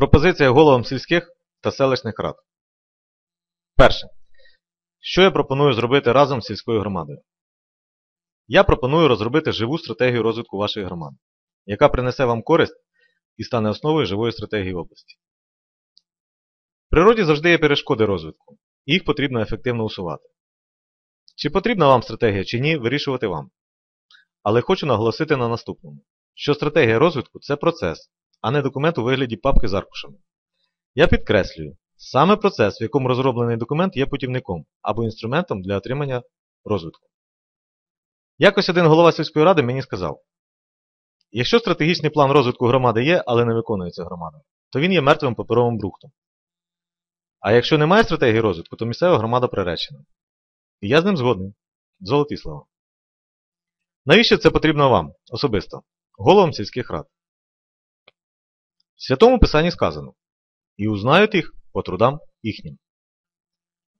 Пропозиція головам сільських та селищних рад. Перше. Що я пропоную зробити разом з сільською громадою? Я пропоную розробити живу стратегію розвитку вашої громади, яка принесе вам користь і стане основою живої стратегії області. В природі завжди є перешкоди розвитку, і їх потрібно ефективно усувати. Чи потрібна вам стратегія, чи ні, вирішувати вам. Але хочу наголосити на наступному, що стратегія розвитку це процес, а не документ у вигляді папки з аркушами. Я підкреслюю, саме процес, в якому розроблений документ є путівником або інструментом для отримання розвитку. Якось один голова сільської ради мені сказав, якщо стратегічний план розвитку громади є, але не виконується громадою, то він є мертвим паперовим брухтом. А якщо немає стратегії розвитку, то місцева громада приречена. І я з ним згодний. Золоті слова. Навіщо це потрібно вам особисто, головам сільських рад? Святому Писанні сказано і узнають їх по трудам їхнім.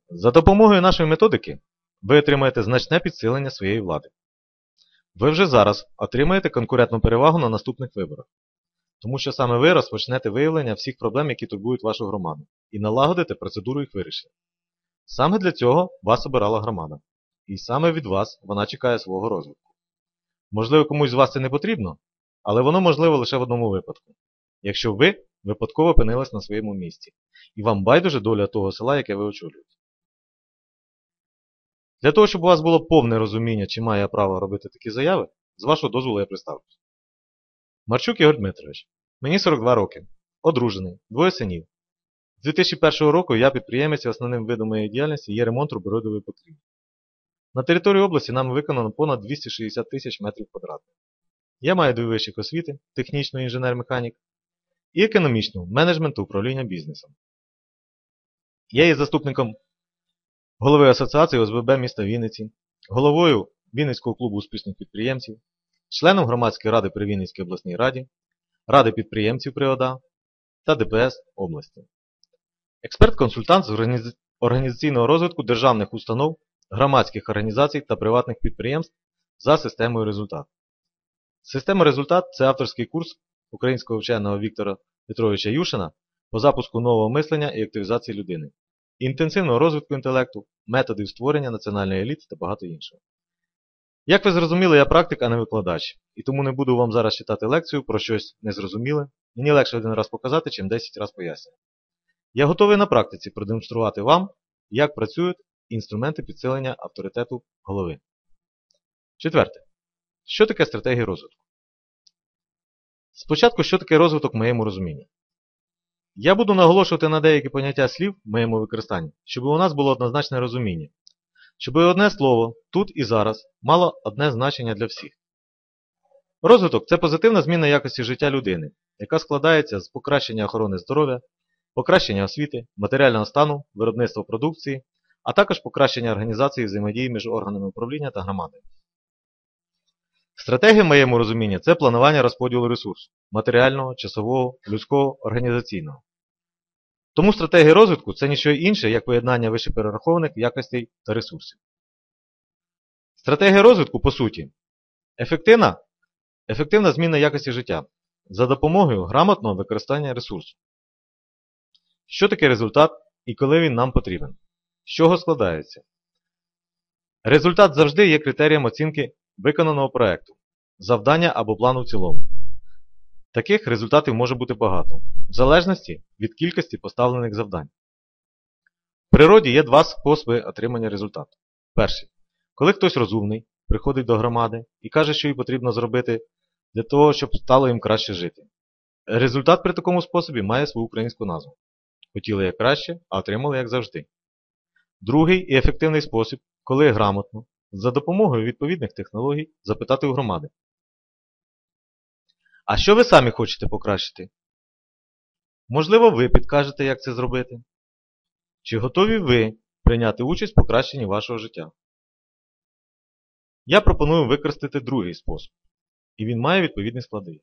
За допомогою нашої методики ви отримаєте значне підсилення своєї влади. Ви вже зараз отримаєте конкурентну перевагу на наступних виборах, тому що саме ви розпочнете виявлення всіх проблем, які турбують вашу громаду, і налагодите процедуру їх вирішення. Саме для цього вас обирала громада, і саме від вас вона чекає свого розвитку. Можливо, комусь з вас це не потрібно, але воно можливо лише в одному випадку. Якщо ви випадково опинились на своєму місці, і вам байдуже доля того села, яке ви очолюєте. Для того, щоб у вас було повне розуміння, чи має я право робити такі заяви, з вашого дозволу я представлюсь. Марчук Ігор Дмитрович. Мені 42 роки. Одружений, двоє синів. З 2001 року я підприємець і основним видом моєї діяльності є ремонт руберодової покрівлі. На території області нам виконано понад 260 тисяч метрів квадратних. Я маю дві вищих освіти, технічну інженер-механік і економічну менеджмент та управління бізнесом. Я є заступником голови Асоціації ОСББ міста Вінниці, головою Вінницького клубу успішних підприємців, членом громадської ради при Вінницькій обласній раді, Ради підприємців при ОДА та ДПС області. Експерт-консультант з організаційного розвитку державних установ, громадських організацій та приватних підприємств за системою результат. Система результат це авторський курс українського вченого Віктора Петровича Юшина по запуску нового мислення і активізації людини, інтенсивного розвитку інтелекту, методів створення національної еліти та багато іншого. Як ви зрозуміли, я практик, а не викладач, і тому не буду вам зараз читати лекцію про щось незрозуміле. Мені легше один раз показати, чим 10 разів пояснювати. Я готовий на практиці продемонструвати вам, як працюють інструменти підсилення авторитету голови. Четверте. Що таке стратегія розвитку? Спочатку, що таке розвиток в моєму розумінні? Я буду наголошувати на деякі поняття слів в моєму використанні, щоб у нас було однозначне розуміння, щоб одне слово тут і зараз мало одне значення для всіх. Розвиток це позитивна зміна якості життя людини, яка складається з покращення охорони здоров'я, покращення освіти, матеріального стану, виробництва продукції, а також покращення організації взаємодії між органами управління та громадою. Стратегія в моєму розумінні це планування розподілу ресурсу матеріального, часового, людського, організаційного. Тому стратегія розвитку це ніщо інше, як поєднання вищеперерахованих якостей та ресурсів. Стратегія розвитку, по суті, ефективна, ефективна зміна якості життя за допомогою грамотного використання ресурсу. Що таке результат і коли він нам потрібен? З чого складається? Результат завжди є критерієм оцінки виконаного проєкту, завдання або плану в цілому. Таких результатів може бути багато, в залежності від кількості поставлених завдань. В природі є два способи отримання результату. Перший. Коли хтось розумний приходить до громади і каже, що їй потрібно зробити для того, щоб стало їм краще жити. Результат при такому способі має свою українську назву. Хотіли як краще, а отримали як завжди. Другий і ефективний спосіб, коли грамотно, за допомогою відповідних технологій запитати у громади. А що ви самі хочете покращити? Можливо, ви підкажете, як це зробити? Чи готові ви прийняти участь в покращенні вашого життя? Я пропоную використати другий спосіб. І він має відповідні склади.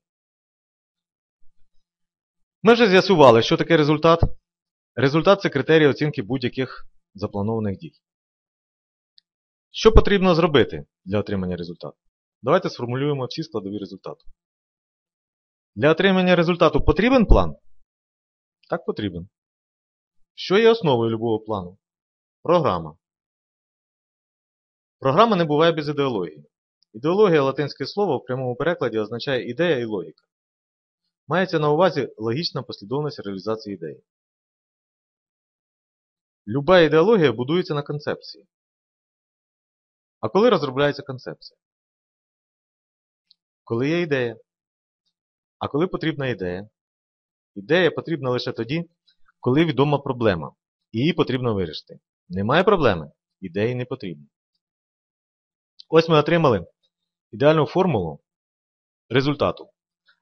Ми вже з'ясували, що таке результат. Результат це критерій оцінки будь-яких запланованих дій. Що потрібно зробити для отримання результату? Давайте сформулюємо всі складові результату. Для отримання результату потрібен план? Так потрібен. Що є основою любого плану? Програма. Програма не буває без ідеології. Ідеологія латинське слово в прямому перекладі означає ідея і логіка. Мається на увазі логічна послідовність реалізації ідеї. Люба ідеологія будується на концепції. А коли розробляється концепція? Коли є ідея. А коли потрібна ідея? Ідея потрібна лише тоді, коли відома проблема, і її потрібно вирішити. Немає проблеми, ідеї не потрібно. Ось ми отримали ідеальну формулу результату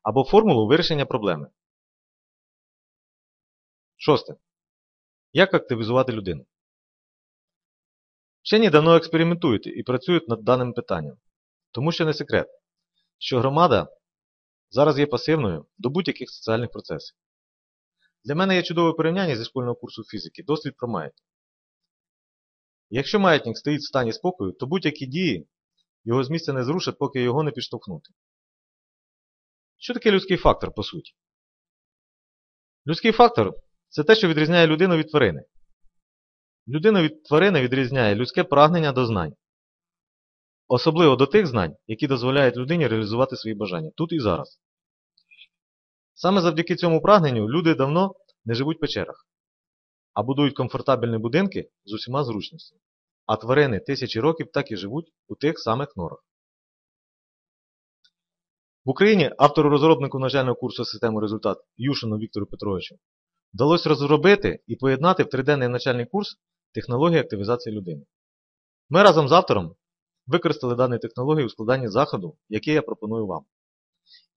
або формулу вирішення проблеми. Шосте. Як активізувати людину? Вчені давно експериментують і працюють над даним питанням, тому що не секрет, що громада зараз є пасивною до будь-яких соціальних процесів. Для мене є чудове порівняння зі школьного курсу фізики, дослід про маятник. Якщо маятник стоїть в стані спокою, то будь-які дії його з місця не зрушать, поки його не підштовхнути. Що таке людський фактор, по суті? Людський фактор це те, що відрізняє людину від тварини. Людину від тварини відрізняє людське прагнення до знань. Особливо до тих знань, які дозволяють людині реалізувати свої бажання тут і зараз. Саме завдяки цьому прагненню люди давно не живуть в печерах, а будують комфортабельні будинки з усіма зручностями. А тварини тисячі років так і живуть у тих самих норах. В Україні автору розробнику навчального курсу системи результат Юшину Віктору Петровичу вдалося розробити і поєднати в триденний навчальний курс технології активізації людини. Ми разом з автором використали дані технології у складанні заходу, який я пропоную вам.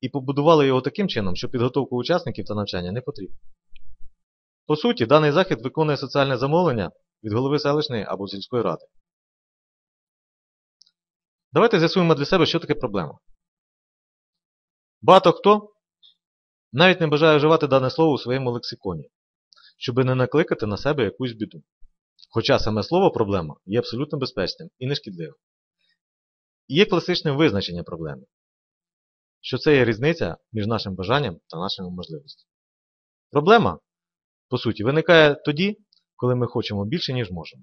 І побудували його таким чином, що підготовку учасників та навчання не потрібно. По суті, даний захід виконує соціальне замовлення від голови селищної або сільської ради. Давайте з'ясуємо для себе, що таке проблема. Багато хто навіть не бажає вживати дане слово у своєму лексиконі, щоб не накликати на себе якусь біду. Хоча саме слово проблема є абсолютно безпечним і нешкідливим. Є класичне визначення проблеми, що це є різниця між нашим бажанням та нашими можливостями. Проблема, по суті, виникає тоді, коли ми хочемо більше, ніж можемо.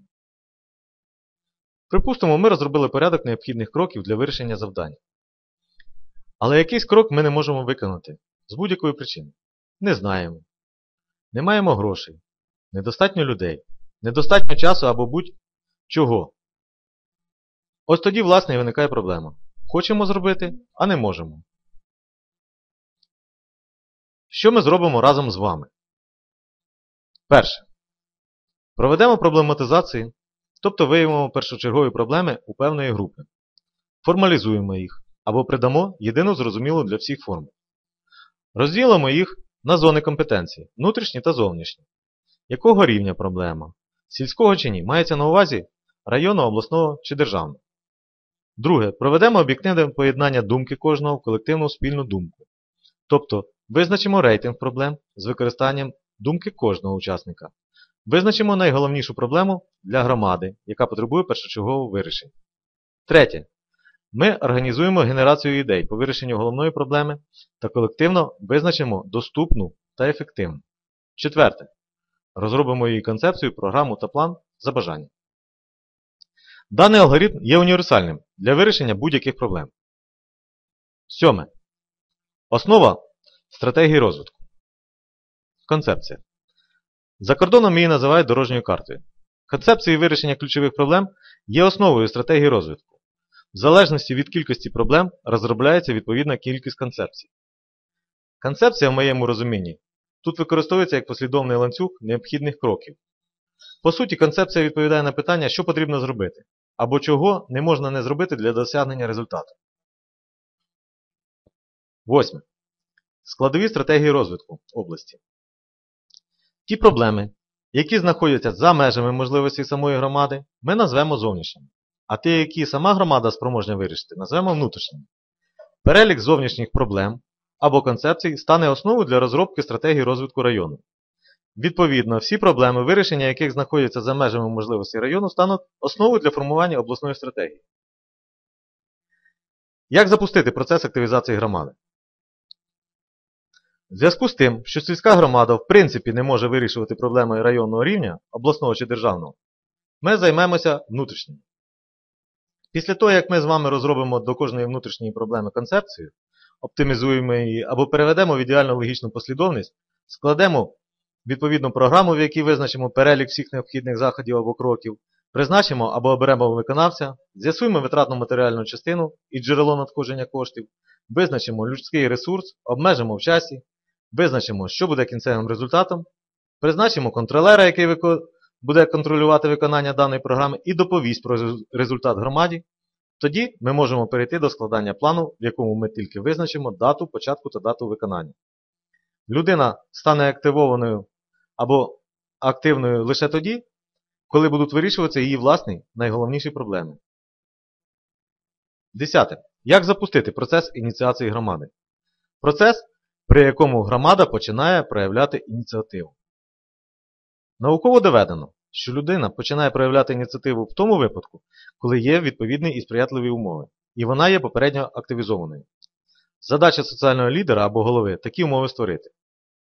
Припустимо, ми розробили порядок необхідних кроків для вирішення завдання. Але якийсь крок ми не можемо виконати з будь-якої причини. Не знаємо. Не маємо грошей, недостатньо людей, недостатньо часу або будь-чого. Ось тоді, власне, і виникає проблема. Хочемо зробити, а не можемо. Що ми зробимо разом з вами? Перше. Проведемо проблематизацію, тобто виявимо першочергові проблеми у певної групи. Формалізуємо їх або придамо єдину зрозумілу для всіх форму. Розділимо їх на зони компетенції, внутрішні та зовнішні. Якого рівня проблема? Сільського чи ні? Мається на увазі районного, обласного чи державного. Друге. Проведемо об'єктивне поєднання думки кожного в колективну спільну думку. Тобто визначимо рейтинг проблем з використанням думки кожного учасника. Визначимо найголовнішу проблему для громади, яка потребує першочергового вирішення. Третє. Ми організуємо генерацію ідей по вирішенню головної проблеми та колективно визначимо доступну та ефективну. Четверте. Розробимо її концепцію, програму та план за бажанням. Даний алгоритм є універсальним для вирішення будь-яких проблем. Сьоме. Основа стратегії розвитку. Концепція. За кордоном її називають дорожньою картою. Концепції вирішення ключових проблем є основою стратегії розвитку. В залежності від кількості проблем розробляється відповідна кількість концепцій. Концепція в моєму розумінні тут використовується як послідовний ланцюг необхідних кроків. По суті, концепція відповідає на питання, що потрібно зробити, або чого не можна не зробити для досягнення результату. Восьме. Складові стратегії розвитку області. Ті проблеми, які знаходяться за межами можливості самої громади, ми назвемо зовнішніми. А ті, які сама громада спроможна вирішити, назвемо внутрішніми. Перелік зовнішніх проблем або концепцій стане основою для розробки стратегії розвитку району. Відповідно, всі проблеми, вирішення яких знаходяться за межами можливості району, стануть основою для формування обласної стратегії. Як запустити процес активізації громади? В зв'язку з тим, що сільська громада в принципі не може вирішувати проблеми районного рівня, обласного чи державного, ми займемося внутрішнім. Після того, як ми з вами розробимо до кожної внутрішньої проблеми концепцію, оптимізуємо її або переведемо в ідеальну логічну послідовність, складемо відповідну програму, в якій визначимо перелік всіх необхідних заходів або кроків, призначимо або оберемо виконавця, з'ясуємо витратну матеріальну частину і джерело надходження коштів, визначимо людський ресурс, обмежимо в часі, визначимо, що буде кінцевим результатом, призначимо контролера, який буде контролювати виконання даної програми і доповість про результат громаді. Тоді ми можемо перейти до складання плану, в якому ми тільки визначимо дату початку та дату виконання. Людина стане активованою або активною лише тоді, коли будуть вирішуватися її власні найголовніші проблеми. Десяте. Як запустити процес ініціації громади? Процес, при якому громада починає проявляти ініціативу. Науково доведено, що людина починає проявляти ініціативу в тому випадку, коли є відповідні і сприятливі умови, і вона є попередньо активізованою. Задача соціального лідера або голови такі умови створити.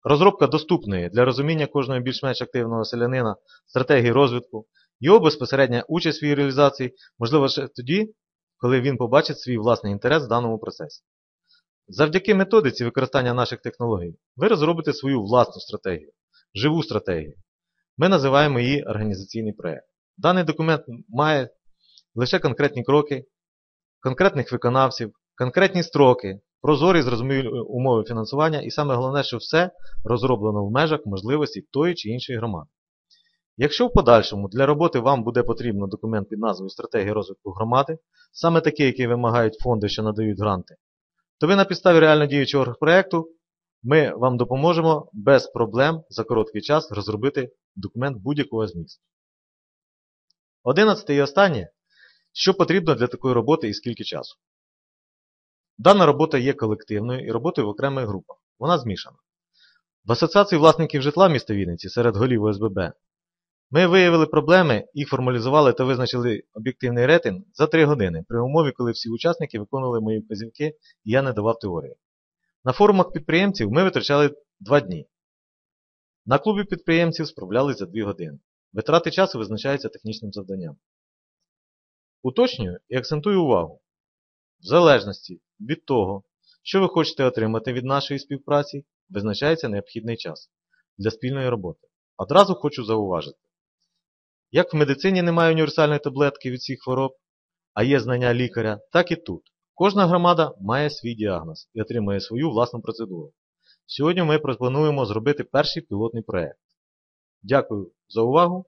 Розробка доступної для розуміння кожного більш-менш активного селянина стратегії розвитку, його безпосередня участь в її реалізації можлива ще тоді, коли він побачить свій власний інтерес в даному процесі. Завдяки методиці використання наших технологій ви розробите свою власну стратегію, живу стратегію. Ми називаємо її організаційний проєкт. Даний документ має лише конкретні кроки, конкретних виконавців, конкретні строки, прозорі зрозумілі умови фінансування і саме головне, що все розроблено в межах можливості тої чи іншої громади. Якщо в подальшому для роботи вам буде потрібно документ під назвою Стратегія розвитку громади, саме такий, який вимагають фонди, що надають гранти, то ви на підставі реально діючого проєкту ми вам допоможемо без проблем за короткий час розробити документ будь-якого змісту. Одинадцяте і останнє. Що потрібно для такої роботи і скільки часу? Дана робота є колективною і роботою в окремих групах. Вона змішана. В Асоціації власників житла міста Вінниці серед голів ОСББ ми виявили проблеми, їх формалізували та визначили об'єктивний рейтинг за 3 години, при умові, коли всі учасники виконували мої вказівки і я не давав теорії. На форумах підприємців ми витрачали 2 дні. На клубі підприємців справлялись за 2 години. Витрати часу визначаються технічним завданням. Уточнюю і акцентую увагу. В залежності від того, що ви хочете отримати від нашої співпраці, визначається необхідний час для спільної роботи. Одразу хочу зауважити. Як в медицині немає універсальної таблетки від всіх хвороб, а є знання лікаря, так і тут. Кожна громада має свій діагноз і отримує свою власну процедуру. Сьогодні ми пропонуємо зробити перший пілотний проєкт. Дякую за увагу